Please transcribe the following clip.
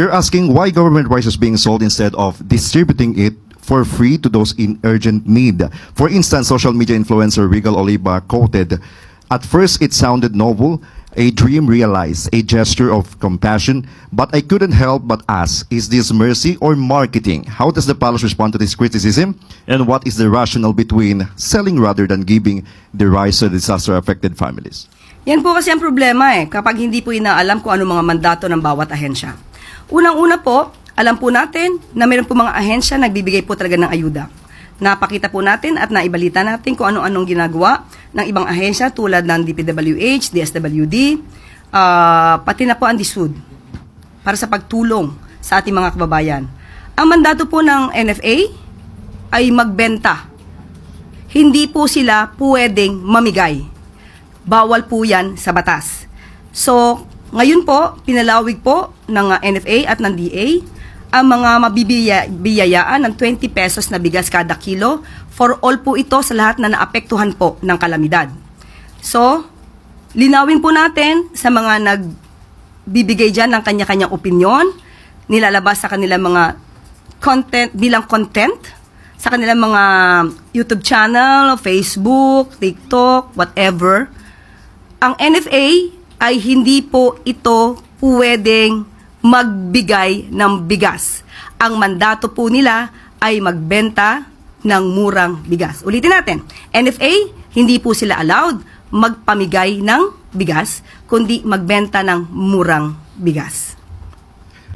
they're asking why government rice is being sold instead of distributing it for free to those in urgent need. For instance, social media influencer Regal Oliva quoted, At first it sounded noble, a dream realized, a gesture of compassion, but I couldn't help but ask, is this mercy or marketing? How does the palace respond to this criticism? And what is the rationale between selling rather than giving the rice to disaster-affected families? Yan po kasi ang problema eh, kapag hindi po inaalam kung ano mga mandato ng bawat ahensya. Unang-una po, alam po natin na meron po mga ahensya nagbibigay po talaga ng ayuda. Napakita po natin at naibalita natin kung ano-anong ginagawa ng ibang ahensya tulad ng DPWH, DSWD, ah, pati na po ang DSUD para sa pagtulong sa ating mga kababayan. Ang mandato po ng NFA ay magbenta. Hindi po sila pwedeng mamigay bawal po yan sa batas. So, ngayon po, pinalawig po ng uh, NFA at ng DA ang mga mabibiyayaan ng 20 pesos na bigas kada kilo for all po ito sa lahat na naapektuhan po ng kalamidad. So, linawin po natin sa mga nagbibigay dyan ng kanya-kanyang opinion, nilalabas sa kanilang mga content bilang content sa kanilang mga YouTube channel, Facebook, TikTok, whatever ang NFA ay hindi po ito pwedeng magbigay ng bigas. Ang mandato po nila ay magbenta ng murang bigas. Ulitin natin, NFA, hindi po sila allowed magpamigay ng bigas, kundi magbenta ng murang bigas.